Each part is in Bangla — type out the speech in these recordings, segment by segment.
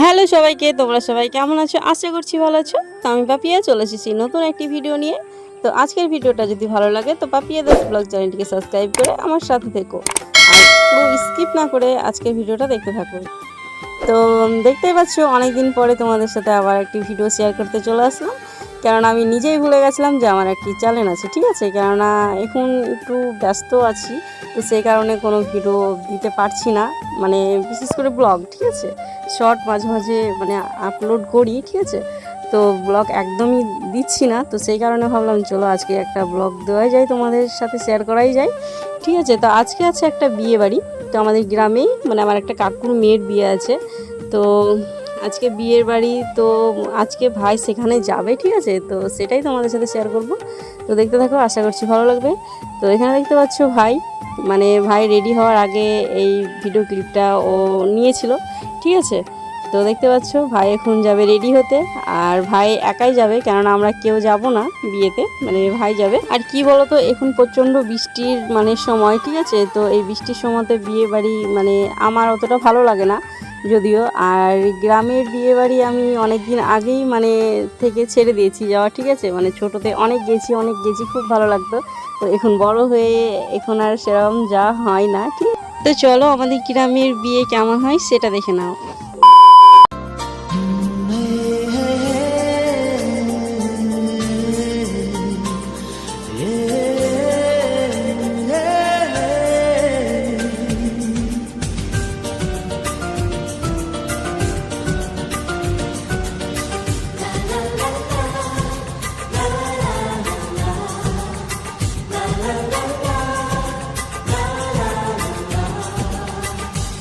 হ্যালো সবাইকে, তোমরা সবাই কেমন আছো? আশা করছি ভালো আছো। তো আমি পাপিয়া, চলে এসেছি নতুন একটি ভিডিও নিয়ে। তো আজকের ভিডিওটা যদি ভালো লাগে, তো পাপিয়া দাস ব্লগ চ্যানেলটিকে সাবস্ক্রাইব করে আমার সাথে থেকো। পুরো স্কিপ না করে আজকের ভিডিওটা দেখতে থাকো। তো দেখতেই পাচ্ছ, অনেকদিন পরে তোমাদের সাথে আবার একটি ভিডিও শেয়ার করতে চলে আসলাম। কারণ আমি নিজেই ভুলে গেছিলাম যে আমার একটি চ্যানেল আছে, ঠিক আছে? কেননা এখন একটু ব্যস্ত আছি, তো সেই কারণে কোনো ভিডিও দিতে পারছি না। মানে বিশেষ করে ব্লগ, ঠিক আছে? শর্ট মাঝে মাঝে মানে আপলোড করি, ঠিক আছে? তো ব্লগ একদমই দিচ্ছি না, তো সেই কারণে ভাবলাম চলো আজকে একটা ব্লগ দেওয়াই যায়, তোমাদের সাথে শেয়ার করাই যায়, ঠিক আছে? তো আজকে আছে একটা বিয়ে বাড়ি তো আমাদের গ্রামেই মানে আমার একটা কাকুর মেয়ের বিয়ে আছে, তো আজকে বিয়ের বাড়ি, তো আজকে ভাই সেখানে যাবে, ঠিক আছে? তো সেটাই তোমাদের সাথে শেয়ার করব। তো দেখতে থাকো, আশা করছি ভালো লাগবে। তো এখানে দেখতে পাচ্ছ ভাই মানে ভাই রেডি হওয়ার আগে এই ভিডিও ক্লিপটা ও নিয়েছিল, ঠিক আছে? তো দেখতে পাচ্ছ ভাই এখন যাবে রেডি হতে, আর ভাই একাই যাবে, কেননা আমরা কেউ যাব না বিয়েতে মানে ভাই যাবে। আর কি বলতো, এখন প্রচণ্ড বৃষ্টির মানে সময়, ঠিক আছে? তো এই বৃষ্টির সময়তে বিয়ে বাড়ি মানে আমার অতটা ভালো লাগে না। যদিও। আর গ্রামের বিয়ে বাড়ি আমি অনেক দিন আগেই মানে থেকে ছেড়ে দিয়েছি যাওয়া, ঠিক আছে? মানে ছোটোতে অনেক গেছি অনেক গেছি, খুব ভালো লাগতো। তো এখন বড় হয়ে এখন আর সেরকম যাওয়া হয় না, ঠিক। তো চলো, আমাদের গ্রামের বিয়ে কেমন হয় সেটা দেখে নাও।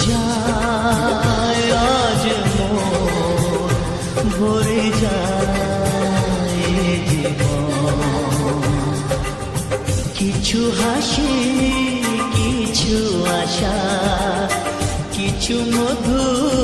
যায় আজ কিছু হাসি কিছু আশা কিছু মধুর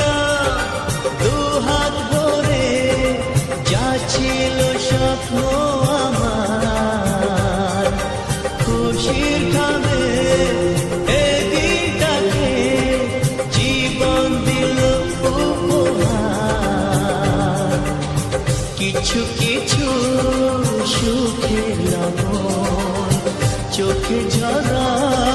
কিছু কিছু সুখে লবণ চোখে ঝরা